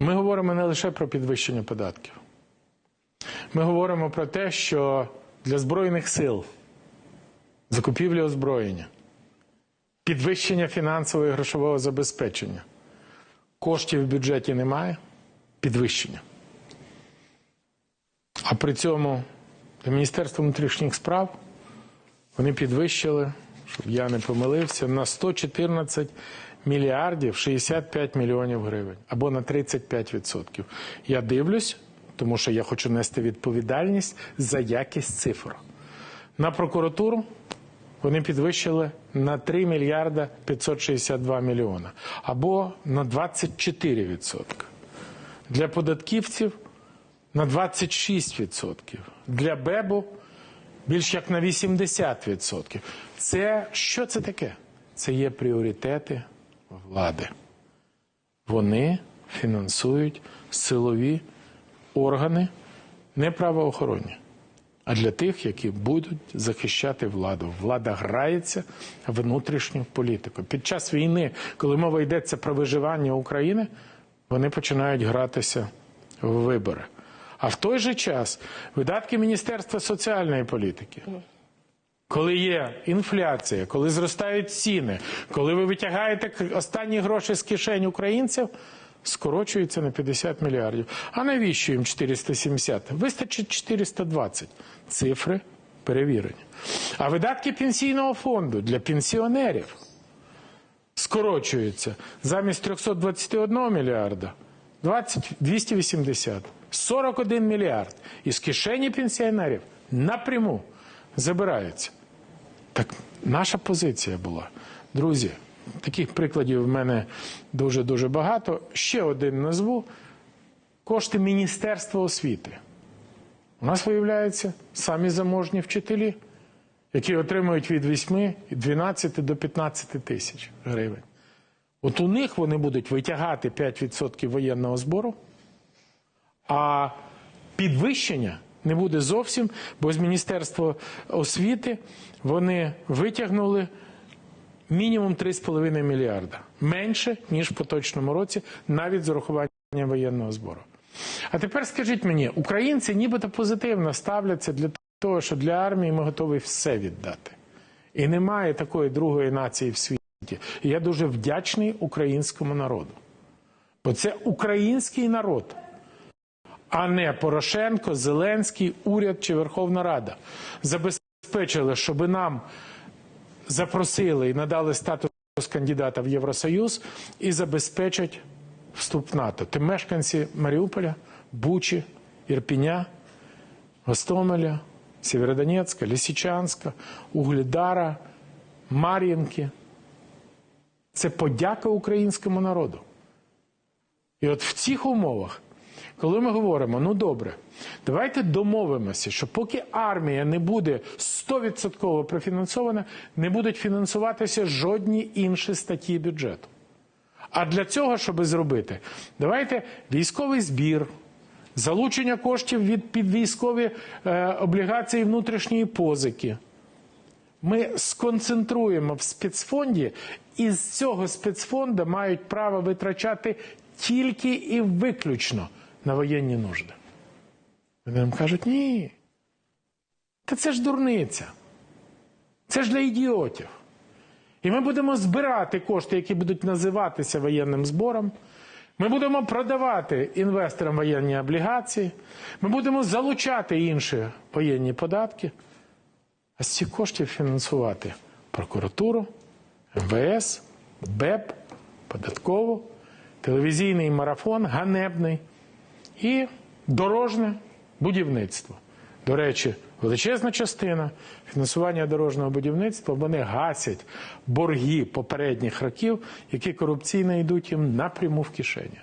Ми говоримо не лише про підвищення податків. Ми говоримо про те, що для Збройних сил закупівлі озброєння, підвищення фінансового і грошового забезпечення. Коштів в бюджеті немає, підвищення. А при цьому для Міністерства внутрішніх справ вони підвищили, щоб я не помилився, на 114 мільярдів 65 мільйонів гривень або на 35%. Я дивлюсь, тому що я хочу нести відповідальність за якість цифр. На прокуратуру вони підвищили на 3 мільярда 562 мільйона або на 24%. Для податківців на 26%. Для БЕБу більш як на 80%. Це що це таке? Це є пріоритети влади. Вони фінансують силові органи не правоохоронні, а для тих, які будуть захищати владу. Влада грається в внутрішню політику. Під час війни, коли мова йдеться про виживання України, вони починають гратися в вибори. А в той же час видатки Міністерства соціальної політики, коли є інфляція, коли зростають ціни, коли ви витягаєте останні гроші з кишень українців, скорочуються на 50 мільярдів. А навіщо їм 470? Вистачить 420. Цифри перевірені. А видатки пенсійного фонду для пенсіонерів скорочуються замість 321 мільярда 20, 280, 41 мільярд із кишені пенсіонерів напряму забираються. Так наша позиція була. Друзі, таких прикладів в мене дуже-дуже багато. Ще один назву кошти Міністерства освіти. У нас виявляється самі заможні вчителі, які отримують від 8, 12 до 15 тисяч гривень. От у них вони будуть витягати 5% воєнного збору, а підвищення не буде зовсім, бо з Міністерства освіти вони витягнули мінімум 3,5 мільярда. Менше, ніж в поточному році, навіть з урахуванням воєнного збору. А тепер скажіть мені, українці нібито позитивно ставляться для того, що для армії ми готові все віддати. І немає такої другої нації в світі. І я дуже вдячний українському народу. Бо це український народ, а не Порошенко, Зеленський, уряд чи Верховна Рада забезпечили, щоб нам запросили і надали статус кандидата в Євросоюз і забезпечать вступ в НАТО. Ти мешканці Маріуполя, Бучі, Ірпіня, Гостомеля, Сєвєродонецька, Лисичанська, Угледара, Мар'їнки. Це подяка українському народу. І от в цих умовах, коли ми говоримо, ну добре, давайте домовимося, що поки армія не буде 100% профінансована, не будуть фінансуватися жодні інші статті бюджету. А для цього, щоб зробити, давайте військовий збір, залучення коштів від підвійськові е, облігації внутрішньої позики. Ми сконцентруємо в спецфонді, і з цього спецфонду мають право витрачати тільки і виключно на воєнні нужди. Вони нам кажуть, ні. Та це ж дурниця. Це ж для ідіотів. І ми будемо збирати кошти, які будуть називатися воєнним збором. Ми будемо продавати інвесторам воєнні облігації. Ми будемо залучати інші воєнні податки. А з цих коштів фінансувати прокуратуру, МВС, БЕП, податкову, телевізійний марафон ганебний і дорожне будівництво. До речі, величезна частина фінансування дорожнього будівництва вони гасять борги попередніх років, які корупційно йдуть їм напряму в кишені.